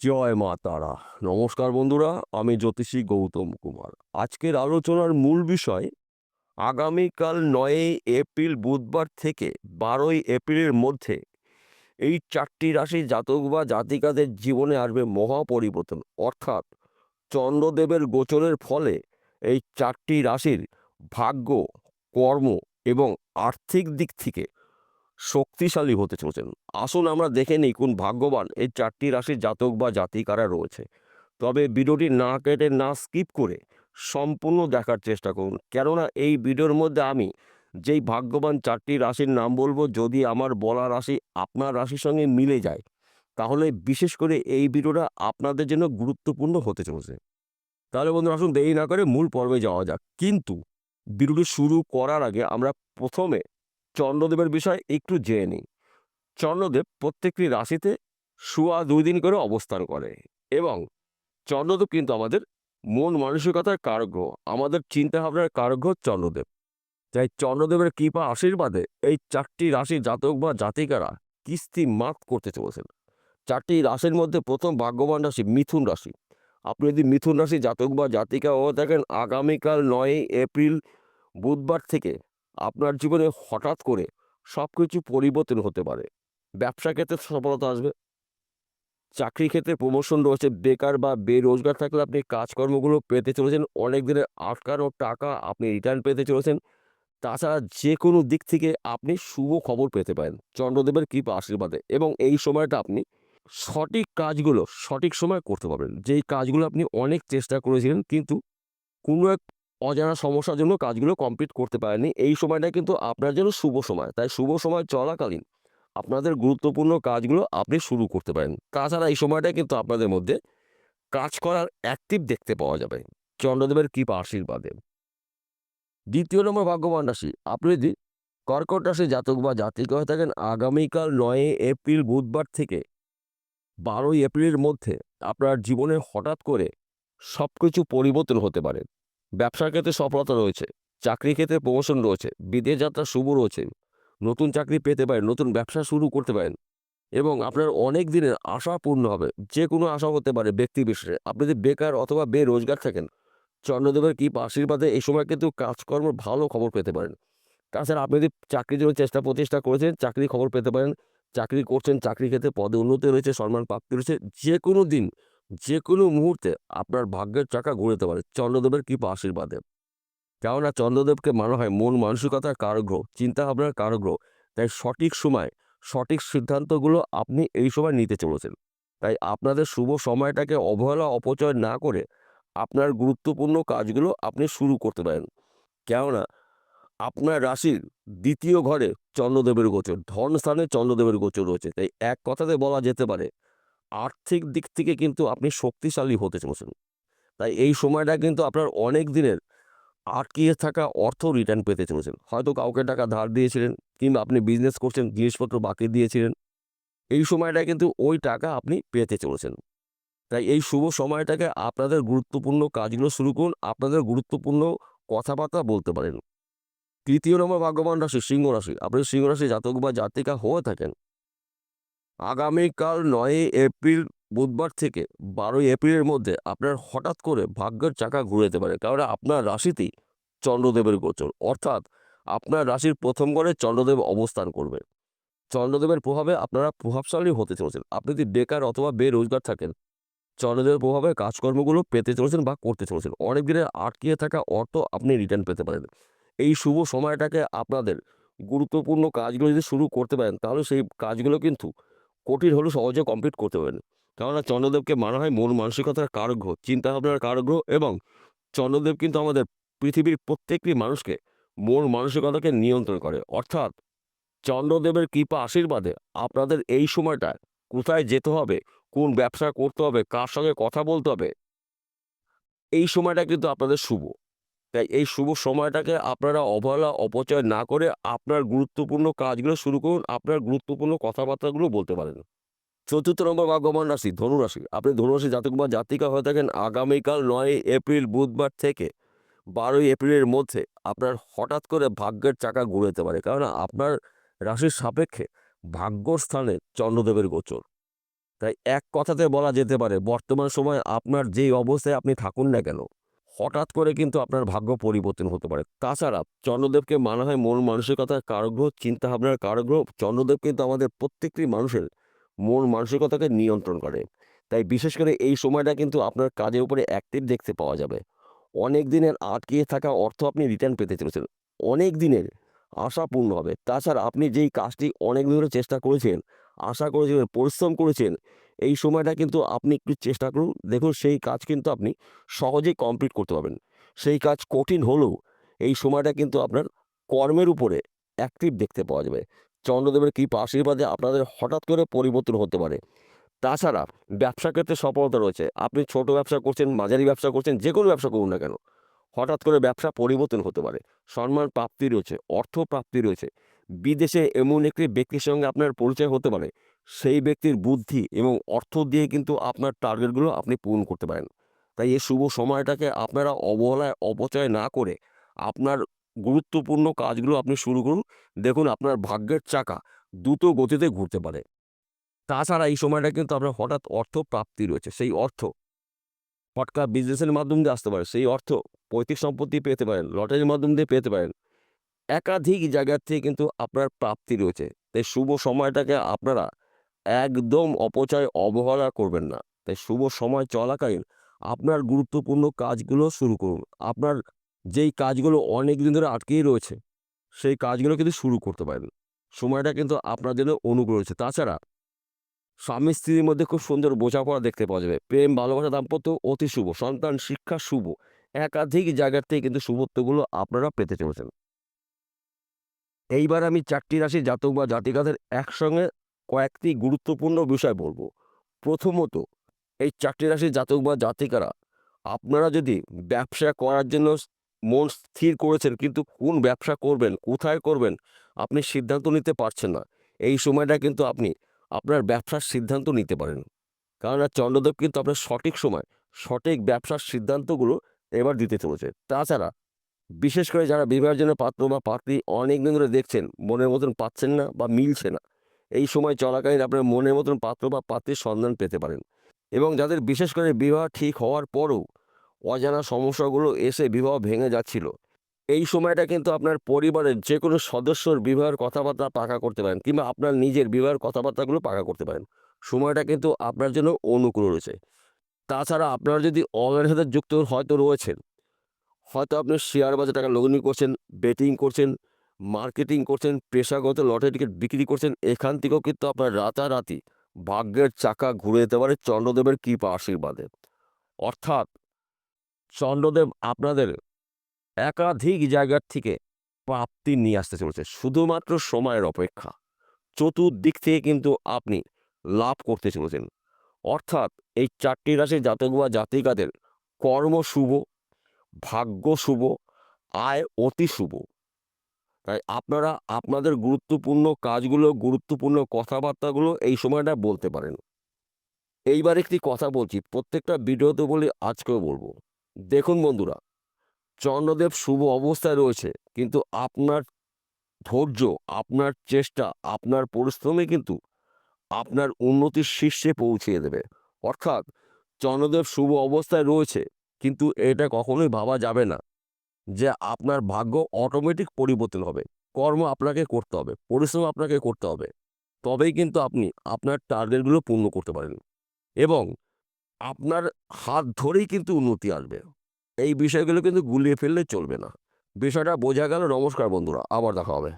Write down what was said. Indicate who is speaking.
Speaker 1: জয় মা তারা। নমস্কার বন্ধুরা, আমি জ্যোতিষী গৌতম কুমার। আজকের আলোচনার মূল বিষয়, আগামীকাল নয়ই এপ্রিল বুধবার থেকে বারোই এপ্রিলের মধ্যে এই চারটি রাশি জাতক বা জাতিকাদের জীবনে আসবে মহা পরিবর্তন অর্থাৎ চন্দ্রদেবের গোচরের ফলে এই চারটি রাশির ভাগ্য, কর্ম এবং আর্থিক দিক থেকে শক্তিশালী হতে চলেছেন। আসুন আমরা দেখে নিই কোন ভাগ্যবান এই চারটি রাশির জাতক বা জাতিকারা রয়েছে। তবে ভিডিওটি না কেটে না স্কিপ করে সম্পূর্ণ দেখার চেষ্টা করুন। কেননা এই ভিডিওর মধ্যে আমি যেই ভাগ্যবান চারটি রাশির নাম বলব, যদি আমার বলা রাশি আপনার রাশির সঙ্গে মিলে যায়, তাহলে বিশেষ করে এই ভিডিওটা আপনাদের জন্য গুরুত্বপূর্ণ হতে চলেছে। তাহলে বন্ধু আসুন দেরি না করে মূল পর্বে যাওয়া যাক। কিন্তু ভিডিওটি শুরু করার আগে আমরা প্রথমে চন্দ্রদেবের বিষয়ে একটু জেনে নিই। চন্দ্রদেব প্রত্যেকটি রাশিতে শুয়া দুই দিন করে অবস্থান করে এবং চন্দ্রদেব কিন্তু আমাদের মন মানসিকতার কারগ্রহ আমাদের চিন্তাভাবনার কারগ্রহ চন্দ্রদেব। তাই চন্দ্রদেবের কৃপা আশীর্বাদে এই চারটি রাশির জাতক বা জাতিকারা কিস্তি মাত করতে চলেছেন। চারটি রাশির মধ্যে প্রথম ভাগ্যবান রাশি মিথুন রাশি। আপনি যদি মিথুন রাশি জাতক বা জাতিকা হয়ে থাকেন, আগামীকাল নয়ই এপ্রিল বুধবার থেকে আপনার জীবনে হঠাৎ করে সব কিছু পরিবর্তন হতে পারে। ব্যবসা ক্ষেত্রে সফলতা আসবে। চাকরি ক্ষেত্রে প্রমোশন রয়েছে। বেকার বা বেরোজগার থাকলে আপনি কাজকর্মগুলো পেতে চলেছেন। অনেক দিনের আটকানো টাকা আপনি রিটার্ন পেতে চলেছেন। তাছাড়া যে কোনো দিক থেকে আপনি শুভ খবর পেতে পারেন। চন্দ্রদেবের কৃপা আশীর্বাদে এবং এই সময়টা আপনি সঠিক কাজগুলো সঠিক সময় করতে পারবেন। যেই কাজগুলো আপনি অনেক চেষ্টা করেছিলেন কিন্তু কোনো এক অজানা সমস্যার জন্য কাজগুলো কমপ্লিট করতে পারেননি। এই সময়টা কিন্তু আপনার জন্য শুভ সময়। তাই শুভ সময় চলাকালীন আপনাদের গুরুত্বপূর্ণ কাজগুলো আপনি শুরু করতে পারেন। তাছাড়া এই সময়টা কিন্তু আপনাদের মধ্যে কাজ করার অ্যাক্টিভ দেখতে পাওয়া যাবে। চন্দ্রদেবের কৃপা আশীর্বাদে। দ্বিতীয় নম্বর ভাগ্যবান রাশি। আপনি যদি কর্কট রাশি জাতক বা জাতিকা হয়ে থাকেন, আগামীকাল নয় এপ্রিল বুধবার থেকে বারোই এপ্রিলের মধ্যে আপনার জীবনে হঠাৎ করে সব কিছু পরিবর্তন হতে পারে। ব্যবসার ক্ষেত্রে সফলতা রয়েছে চাকরি ক্ষেত্রে প্রমোশন রয়েছে, বিদেশ যাত্রা শুভ রয়েছে, নতুন চাকরি পেতে পারেন, নতুন ব্যবসা শুরু করতে পারেন এবং আপনার অনেক দিনের আশা পূর্ণ হবে যে কোনো আশা হতে পারে ব্যক্তি বিশেষে। আপনি যদি বেকার অথবা বেরোজগার থাকেন, চন্দ্রদেবের কি আশীর্বাদে এই সময় কিন্তু কাজকর্ম ভালো খবর পেতে পারেন। তাছাড়া আপনি যদি চাকরির জন্য চেষ্টা প্রচেষ্টা করেছেন, চাকরি খবর পেতে পারেন, চাকরি করছেন চাকরি ক্ষেত্রে পদে উন্নতি রয়েছে সম্মান প্রাপ্তি রয়েছে যে কোনো দিন যে কোনো মুহূর্তে আপনার ভাগ্যের চাকা ঘুরতে পারে, চন্দ্রদেবের কৃপা আশীর্বাদে। কেননা চন্দ্রদেবকে মানা হয় মন মানসিকতার কারগ্রহ চিন্তাভাবনার কারগ্রহ। তাই সঠিক সময়, সঠিক সিদ্ধান্তগুলো আপনি এই সময় নিতে চলেছেন। তাই আপনাদের শুভ সময়টাকে অবহেলা, অপচয় না করে আপনার গুরুত্বপূর্ণ কাজগুলো আপনি শুরু করতে পারেন। কেননা আপনার রাশির দ্বিতীয় ঘরে চন্দ্রদেবের গোচর ধন স্থানে চন্দ্রদেবের গোচর রয়েছে। তাই এক কথাতে বলা যেতে পারে আর্থিক দিক থেকে কিন্তু আপনি শক্তিশালী হতে চলেছেন। তাই এই সময়টা কিন্তু আপনার অনেক দিনের আটকিয়ে থাকা অর্থ রিটার্ন পেতে চলেছেন। হয়তো কাউকে টাকা ধার দিয়েছিলেন কিংবা আপনি বিজনেস করছেন, জিনিসপত্র বাকি দিয়েছিলেন। এই সময়টা কিন্তু ওই টাকা আপনি পেতে চলেছেন। তাই এই শুভ সময়টাকে আপনাদের গুরুত্বপূর্ণ কাজগুলো শুরু করুন, আপনাদের গুরুত্বপূর্ণ কথাবার্তা বলতে পারেন। তৃতীয় নম্বর ভাগ্যবান রাশি, সিংহ রাশি। আপনি সিংহ রাশি জাতক বা জাতিকা হয়ে থাকেন। আগামীকাল নয়ই এপ্রিল বুধবার থেকে বারোই এপ্রিলের মধ্যে আপনার হঠাৎ করে ভাগ্যের চাকা ঘুরে যেতে পারে। কারণ আপনার রাশিতেই চন্দ্রদেবের গোচর। অর্থাৎ আপনার রাশির প্রথম ঘরে চন্দ্রদেব অবস্থান করবে। চন্দ্রদেবের প্রভাবে আপনারা প্রভাবশালী হতে চলেছেন। আপনি যদি বেকার অথবা বেরোজগার থাকেন, চন্দ্রদেবের প্রভাবে কাজকর্মগুলো পেতে চলেছেন বা করতে চলেছেন। অনেক দিনের আটকিয়ে থাকা অর্থ আপনি রিটার্ন পেতে পারেন। এই শুভ সময়টাকে আপনাদের গুরুত্বপূর্ণ কাজগুলো যদি শুরু করতে পারেন, তাহলে সেই কাজগুলো কিন্তু কঠিন হলেও সহজে কমপ্লিট করতে পারেন কেননা চন্দ্রদেবকে মানা হয় মন মানসিকতার কারগ্রহ, চিন্তাভাবনার কারগ্রহ এবং চন্দ্রদেব কিন্তু আমাদের পৃথিবীর প্রত্যেকটি মানুষকে মন মানসিকতাকে নিয়ন্ত্রণ করে। অর্থাৎ চন্দ্রদেবের কৃপা আশীর্বাদে আপনাদের এই সময়টা কোথায় যেতে হবে, কোন ব্যবসা করতে হবে, কার সঙ্গে কথা বলতে হবে, এই সময়টা কিন্তু আপনাদের শুভ। তাই এই শুভ সময়টাকে আপনারা অবহেলা, অপচয় না করে আপনার গুরুত্বপূর্ণ কাজগুলো শুরু করুন, আপনার গুরুত্বপূর্ণ কথাবার্তাগুলো বলতে পারেন। চতুর্থ নম্বর ভাগ্যবান রাশি ধনুরাশি আপনি ধনুরাশি জাতক বা জাতিকা হয়ে থাকেন আগামীকাল নয় এপ্রিল বুধবার থেকে বারোই এপ্রিলের মধ্যে আপনার হঠাৎ করে ভাগ্যের চাকা ঘুরে যেতে পারে। কারণ আপনার রাশির সাপেক্ষে ভাগ্যস্থানে চন্দ্রদেবের গোচর। তাই এক কথাতে বলা যেতে পারে, বর্তমান সময়ে আপনার যেই অবস্থায় আপনি থাকুন না কেন হঠাৎ করে কিন্তু আপনার ভাগ্য পরিবর্তন হতে পারে। তাছাড়া চন্দ্রদেবকে মানা হয় মন মানসিকতার কারগ্রহ, চিন্তাভাবনার কারগ্রহ। চন্দ্রদেব কিন্তু আমাদের প্রত্যেকটি মানুষের মন মানসিকতাকে নিয়ন্ত্রণ করে। তাই বিশেষ করে এই সময়টা কিন্তু আপনার কাজের উপরে অ্যাক্টিভ দেখতে পাওয়া যাবে। অনেক দিনের আটকিয়ে থাকা অর্থ আপনি রিটার্ন পেতে চলেছেন। অনেক দিনের আশা পূর্ণ হবে। তাছাড়া আপনি যেই কাজটি অনেক ধরে চেষ্টা করেছেন, আশা করেছিলেন পরিশ্রম করেছেন এই সময়টা কিন্তু আপনি একটু চেষ্টা করুন। দেখুন, সেই কাজ কিন্তু আপনি সহজেই কমপ্লিট করতে পারবেন। সেই কাজ কঠিন হলেও এই সময়টা কিন্তু আপনার কর্মের উপরে অ্যাক্টিভ দেখতে পাওয়া যাবে। চন্দ্রদেবের কৃপা আশীর্বাদে আপনাদের হঠাৎ করে পরিবর্তন হতে পারে। তাছাড়া ব্যবসা ক্ষেত্রে সফলতা রয়েছে। আপনি ছোট ব্যবসা করছেন, মাঝারি ব্যবসা করছেন, যে কোনো ব্যবসা করুন না কেন। হঠাৎ করে ব্যবসা পরিবর্তন হতে পারে। সম্মান প্রাপ্তি রয়েছে, অর্থ প্রাপ্তি রয়েছে। বিদেশে এমন একটি ব্যক্তির সঙ্গে আপনার পরিচয় হতে পারে। সেই ব্যক্তির বুদ্ধি এবং অর্থ দিয়ে কিন্তু আপনার টার্গেটগুলো আপনি পূরণ করতে পারেন। তাই এই শুভ সময়টাকে আপনারা অবহেলায় অপচয় না করে আপনার গুরুত্বপূর্ণ কাজগুলো আপনি শুরু করুন। দেখুন আপনার ভাগ্যের চাকা দ্রুত গতিতে ঘুরতে পারে। তাছাড়া এই সময়টা কিন্তু আপনার হঠাৎ অর্থ প্রাপ্তি রয়েছে। সেই অর্থ ফটকা বিজনেসের মাধ্যম দিয়ে আসতে পারে। সেই অর্থ পৈতৃক সম্পত্তি পেতে পারেন, লটারির মাধ্যম দিয়ে পেতে পারেন। একাধিক জায়গার থেকে কিন্তু আপনার প্রাপ্তি রয়েছে। তাই শুভ সময়টাকে আপনারা একদম অপচয়, অবহেলা করবেন না। তাই শুভ সময় চলাকালীন আপনার গুরুত্বপূর্ণ কাজগুলো শুরু করুন। আপনার যেই কাজগুলো অনেক দিন ধরে আটকেই রয়েছে, সেই কাজগুলো কিন্তু শুরু করতে পারেন। সময়টা কিন্তু আপনার জন্য অনুকূল রয়েছে তাছাড়া স্বামী স্ত্রীর মধ্যে খুব সুন্দর বোঝাপড়া দেখতে পাওয়া যাবে। প্রেম, ভালোবাসা, দাম্পত্য অতি শুভ। সন্তান, শিক্ষা শুভ। একাধিক জায়গার থেকে কিন্তু শুভত্বগুলো আপনারা পেতে চলেছেন। এইবার আমি চারটি রাশি জাতক বা জাতিকাদের একসঙ্গে কয়েকটি গুরুত্বপূর্ণ বিষয় বলব। প্রথমত, এই চারটি রাশির জাতক বা জাতিকারা, আপনারা যদি ব্যবসা করার জন্য মন স্থির করেছেন, কিন্তু কোন ব্যবসা করবেন, কোথায় করবেন, আপনি সিদ্ধান্ত নিতে পারছেন না, এই সময়টা কিন্তু আপনি আপনার ব্যবসার সিদ্ধান্ত নিতে পারেন। কারণ চন্দ্রদেব কিন্তু আপনার সঠিক সময়, সঠিক ব্যবসার সিদ্ধান্তগুলো এবার দিতে চলেছে। তাছাড়া বিশেষ করে যারা বিবাহের জন্য পাত্র বা পাত্রী অনেক দিন ধরে দেখছেন, মনের মতন পাচ্ছেন না বা মিলছে না, এই সময় চলাকালীন আপনার মনের মতন পাত্র বা পাত্রীর সন্ধান পেতে পারেন এবং যাদের বিশেষ করে বিবাহ ঠিক হওয়ার পরও অজানা সমস্যাগুলো এসে বিবাহ ভেঙে যাচ্ছিল, এই সময়টা কিন্তু আপনার পরিবারের যে কোনো সদস্যর বিবাহের কথাবার্তা পাকা করতে পারেন কিংবা আপনার নিজের বিবাহের কথাবার্তাগুলো পাকা করতে পারেন, সময়টা কিন্তু আপনার জন্য অনুকূল রয়েছে। তাছাড়া আপনারা যদি অনলাইনের সাথে যুক্ত হয়তো রয়েছেন হয়তো আপনি শেয়ার বাজার টাকা লগ্নি করছেন বেটিং করছেন মার্কেটিং করছেন, পেশাগত লটারি টিকিট বিক্রি করছেন, এখান থেকেও কিন্তু আপনার রাতারাতি ভাগ্যের চাকা ঘুরে যেতে পারে চন্দ্রদেবের কৃপা আশীর্বাদে। অর্থাৎ চন্দ্রদেব আপনাদের একাধিক জায়গার থেকে প্রাপ্তি নিয়ে আসতে চলেছে, শুধুমাত্র সময়ের অপেক্ষা। চতুর্দিক থেকে কিন্তু আপনি লাভ করতে চলেছেন। অর্থাৎ এই চারটি রাশির জাতক বা জাতিকাদের কর্ম শুভ ভাগ্য শুভ, আয় অতি শুভ। তাই আপনারা আপনাদের গুরুত্বপূর্ণ কাজগুলো, গুরুত্বপূর্ণ কথাবার্তাগুলো এই সময়টা বলতে পারেন। এইবার একটি কথা বলছি, প্রত্যেকটা ভিডিওতে বলি, আজকেও বলব। দেখুন বন্ধুরা, চন্দ্রদেব শুভ অবস্থায় রয়েছে, কিন্তু আপনার ধৈর্য, আপনার চেষ্টা, আপনার পরিশ্রমে কিন্তু আপনার উন্নতির শীর্ষে পৌঁছিয়ে দেবে। অর্থাৎ চন্দ্রদেব শুভ অবস্থায় রয়েছে কিন্তু এটা কখনোই ভাবা যাবে না যে আপনার ভাগ্য অটোমেটিক পরিবর্তন হবে। কর্ম আপনাকে করতে হবে, পরিশ্রম আপনাকে করতে হবে। তবেই কিন্তু আপনি আপনার টার্গেটগুলো পূর্ণ করতে পারেন এবং আপনার হাত ধরেই কিন্তু উন্নতি আসবে। এই বিষয়গুলো কিন্তু গুলিয়ে ফেললে চলবে না। বিষয়টা বোঝা গেল। নমস্কার বন্ধুরা, আবার দেখা হবে।